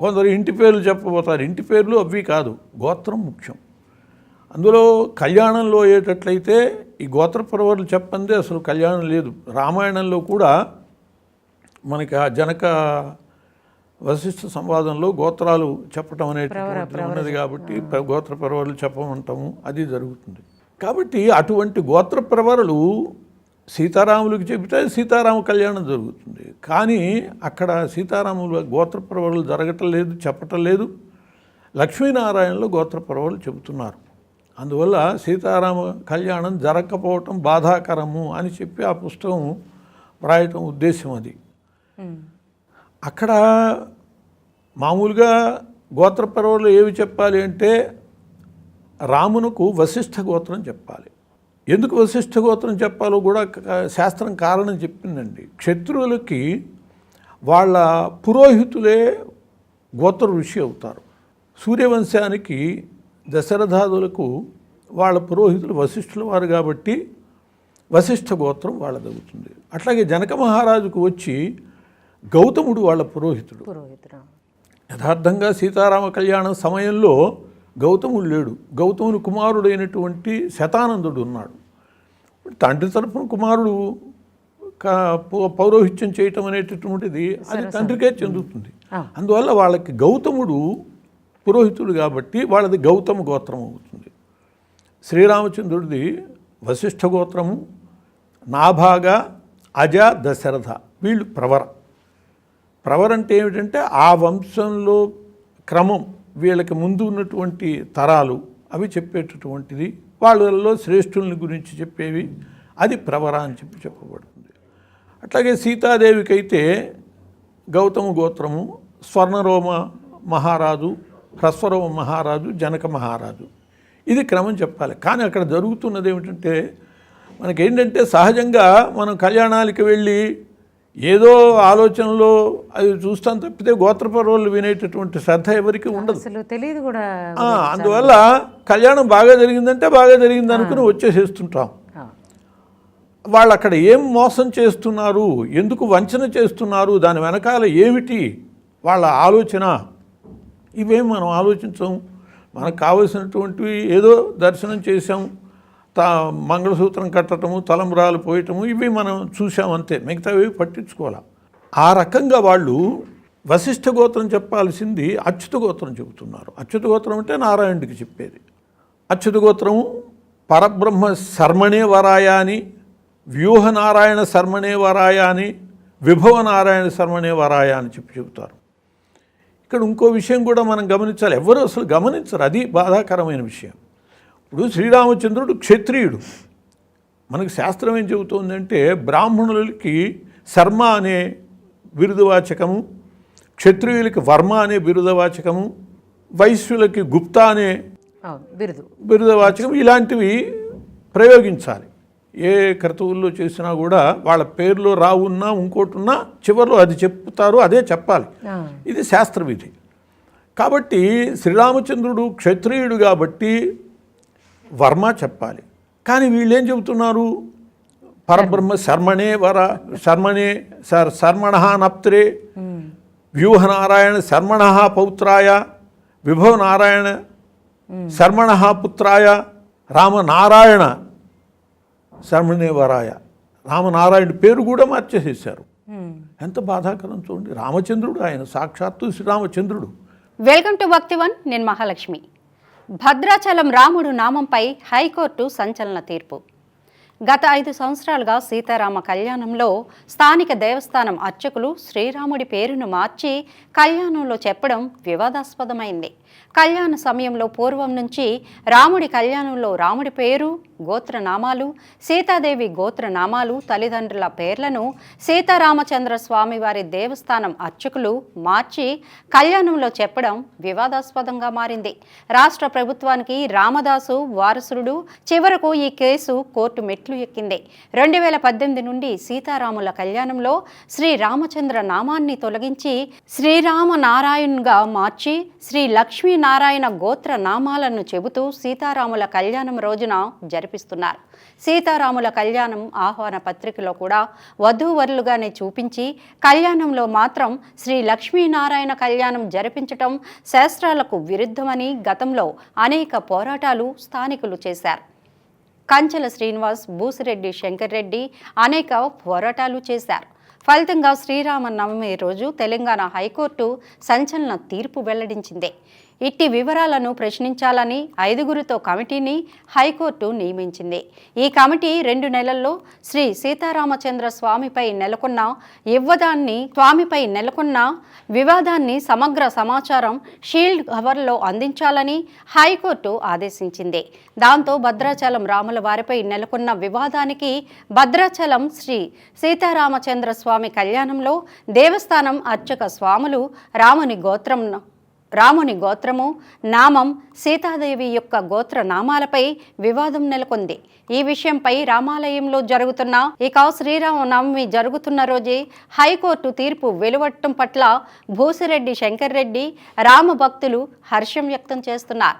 కొందరు ఇంటి పేర్లు చెప్పబోతారు. ఇంటి పేర్లు అవి కాదు గోత్రం ముఖ్యం. అందులో కళ్యాణంలో అయ్యేటట్లయితే ఈ గోత్ర పర్వాలు చెప్పందే అసలు కళ్యాణం లేదు. రామాయణంలో కూడా మనకి ఆ జనక వశిష్ఠ సంవాదంలో గోత్రాలు చెప్పటం అనేటువంటిది ఉన్నది కాబట్టి గోత్ర పర్వాలు చెప్పమంటాము అది జరుగుతుంది. కాబట్టి అటువంటి గోత్ర ప్రవరలు సీతారాములకు చెబితే సీతారామ కళ్యాణం జరుగుతుంది. కానీ అక్కడ సీతారాముల గోత్ర ప్రవరలు జరగటం లేదు చెప్పటం లేదు. లక్ష్మీనారాయణలో గోత్ర ప్రవరలు చెబుతున్నారు. అందువల్ల సీతారామ కళ్యాణం జరగకపోవటం బాధాకరము అని చెప్పి ఆ పుస్తకం వ్రాయటం ఉద్దేశం అది. అక్కడ మామూలుగా గోత్ర పర్వాలు ఏవి చెప్పాలి అంటే రామునకు వశిష్ఠ గోత్రం చెప్పాలి. ఎందుకు వశిష్ఠ గోత్రం చెప్పాలో కూడా శాస్త్రం కారణం చెప్పిందండి. క్షత్రువులకి వాళ్ళ పురోహితులే గోత్ర ఋషి అవుతారు. సూర్యవంశానికి దశరథాదులకు వాళ్ళ పురోహితులు వశిష్ఠుల వారు కాబట్టి వశిష్ఠ గోత్రం వాళ్ళది అవుతుంది అట్లాగే జనక మహారాజుకు వచ్చి గౌతముడు వాళ్ళ పురోహితుడు. పురోహితుడు. యథార్థంగా సీతారామ కళ్యాణం సమయంలో గౌతముడు లేడు. గౌతముని కుమారుడైనటువంటి శతానందుడు ఉన్నాడు. తండ్రి తరపున కుమారుడు పౌరోహిత్యం చేయటం అనేటటువంటిది అది తండ్రికే చెందుతుంది. అందువల్ల వాళ్ళకి గౌతముడు పురోహితుడు కాబట్టి వాళ్ళది గౌతమ గోత్రం అవుతుంది. శ్రీరామచంద్రుడిది వశిష్ఠ గోత్రము నాభాగ అజ దశరథ వీళ్ళు ప్రవర. ప్రవర అంటే ఏమిటంటే ఆ వంశంలో క్రమం వీళ్ళకి ముందు ఉన్నటువంటి తరాలు అవి చెప్పేటటువంటిది వాళ్ళలో శ్రేష్ఠుల్ని గురించి చెప్పేవి అది ప్రవర అని చెప్పి చెప్పబడుతుంది. అట్లాగే సీతాదేవికైతే గౌతమ గోత్రము స్వర్ణరోమ మహారాజు హ్రస్వరోమ మహారాజు జనక మహారాజు. ఇది క్రమం చెప్పాలి. కానీ అక్కడ జరుగుతున్నది ఏమిటంటే మనకేంటంటే సహజంగా మనం కళ్యాణాలకి వెళ్ళి ఏదో ఆలోచనలో అది చూస్తాం తప్పితే గోత్ర పర్వాలు వినేటటువంటి శ్రద్ధ ఎవరికి ఉండదు. తెలియదు కూడా అందువల్ల కళ్యాణం బాగా జరిగిందంటే బాగా జరిగింది అనుకుని వచ్చేసేస్తుంటాం. వాళ్ళు అక్కడ ఏం మోసం చేస్తున్నారు ఎందుకు వంచన చేస్తున్నారు దాని వెనకాల ఏమిటి వాళ్ళ ఆలోచన ఇవేం మనం ఆలోచించం మనకు కావలసినటువంటివి ఏదో దర్శనం చేసాం తా మంగళసూత్రం కట్టడము తలంబురాలు పోయటము ఇవి మనం చూసామంతే మిగతావి పట్టించుకోవాలి. ఆ రకంగా వాళ్ళు వశిష్ఠ గోత్రం చెప్పాల్సింది అచ్యుత గోత్రం చెబుతున్నారు. అచ్యుత గోత్రం అంటే నారాయణుడికి చెప్పేది. అచ్యుత గోత్రము పరబ్రహ్మ శర్మణే వరాయ అని వ్యూహ నారాయణ శర్మణే వరాయ అని విభవ నారాయణ శర్మణే వరాయ అని చెప్పి చెబుతారు. ఇక్కడ ఇంకో విషయం కూడా మనం గమనించాలి. ఎవరు అసలు గమనించరు. అది బాధాకరమైన విషయం. ఇప్పుడు శ్రీరామచంద్రుడు క్షత్రియుడు. మనకి శాస్త్రం ఏం చెబుతోందంటే బ్రాహ్మణులకి శర్మ అనే బిరుదువాచకము క్షత్రియులకి వర్మ అనే బిరుదవాచకము వైశ్యులకి గుప్తా అనే బిరుదు. బిరుదవాచకం ఇలాంటివి ప్రయోగించాలి. ఏ క్రతువుల్లో చేసినా కూడా వాళ్ళ పేర్లో రావున్నా ఇంకోటి ఉన్నా చివరిలో అది చెప్తారు అదే చెప్పాలి. ఇది శాస్త్రవిధి. కాబట్టి శ్రీరామచంద్రుడు క్షత్రియుడు కాబట్టి వర్మ చెప్పాలి. కానీ వీళ్ళు ఏం చెబుతున్నారు? పరబ్రహ్మ శర్మణే వర శర్మణే సర్ శర్మణ నప్త్రే వ్యూహనారాయణ శర్మణ పౌత్రాయ విభవ నారాయణ శర్మణ పుత్రాయ రామనారాయణ శర్మణే వరాయ. రామనారాయణ పేరు కూడా మార్చేసేసారు ఎంత బాధాకరం చూడండి. రామచంద్రుడు ఆయన సాక్షాత్తు శ్రీరామచంద్రుడు. వెల్కమ్ టు భక్తి వన్ నేను మహాలక్ష్మి. భద్రాచలం రాముడు నామంపై హైకోర్టు సంచలన తీర్పు. గత ఐదు సంవత్సరాలుగా సీతారామ కళ్యాణంలో స్థానిక దేవస్థానం అర్చకులు శ్రీరాముడి పేరును మార్చి కళ్యాణంలో చెప్పడం వివాదాస్పదమైంది. కళ్యాణ సమయంలో పూర్వం నుంచి రాముడి కళ్యాణంలో రాముడి పేరు గోత్రనామాలు సీతాదేవి గోత్రనామాలు తల్లిదండ్రుల పేర్లను సీతారామచంద్ర స్వామి వారి దేవస్థానం అర్చకులు మార్చి కళ్యాణంలో చెప్పడం వివాదాస్పదంగా మారింది. రాష్ట్ర ప్రభుత్వానికి రామదాసు వారసుడు చివరకు ఈ కేసు కోర్టు మెట్లు ఎక్కింది. రెండు వేల పద్దెనిమిది నుండి సీతారాముల కళ్యాణంలో శ్రీ రామచంద్ర నామాన్ని తొలగించి శ్రీరామ నారాయణ్గా మార్చి శ్రీ లక్ష్మీనారాయణ గోత్ర నామాలను చెబుతూ సీతారాముల కళ్యాణం రోజున జరిపిస్తున్నారు. సీతారాముల కళ్యాణం ఆహ్వాన పత్రికలో కూడా వధూవరులుగానే చూపించి కళ్యాణంలో మాత్రం శ్రీ లక్ష్మీనారాయణ కళ్యాణం జరిపించటం శాస్త్రాలకు విరుద్ధమని గతంలో అనేక పోరాటాలు స్థానికులు చేశారు. కంచెల శ్రీనివాస్ బూసిరెడ్డి శంకర్రెడ్డి అనేక పోరాటాలు చేశారు. ఫలితంగా శ్రీరామనవమి రోజు తెలంగాణ హైకోర్టు సంచలన తీర్పు వెల్లడించింది. ఇట్టి వివరాలను ప్రశ్నించాలని ఐదుగురితో కమిటీని హైకోర్టు నియమించింది. ఈ కమిటీ రెండు నెలల్లో శ్రీ సీతారామచంద్ర స్వామిపై నెలకొన్న ఇవ్వదాన్ని స్వామిపై నెలకొన్న వివాదాన్ని సమగ్ర సమాచారం షీల్డ్ కవర్లో అందించాలని హైకోర్టు ఆదేశించింది. దాంతో భద్రాచలం రాముల వారిపై నెలకొన్న వివాదానికి భద్రాచలం శ్రీ సీతారామచంద్ర స్వామి కళ్యాణంలో దేవస్థానం అర్చక స్వాములు రాముని గోత్రం రాముని గోత్రము నామం సీతాదేవి యొక్క గోత్ర నామాలపై వివాదం నెలకొంది. ఈ విషయంపై రామాలయంలో జరుగుతున్న ఇక శ్రీరామనవమి జరుగుతున్న రోజే హైకోర్టు తీర్పు వెలువట్టం పట్ల భూసిరెడ్డి శంకర్రెడ్డి రామ భక్తులు హర్షం వ్యక్తం చేస్తున్నారు.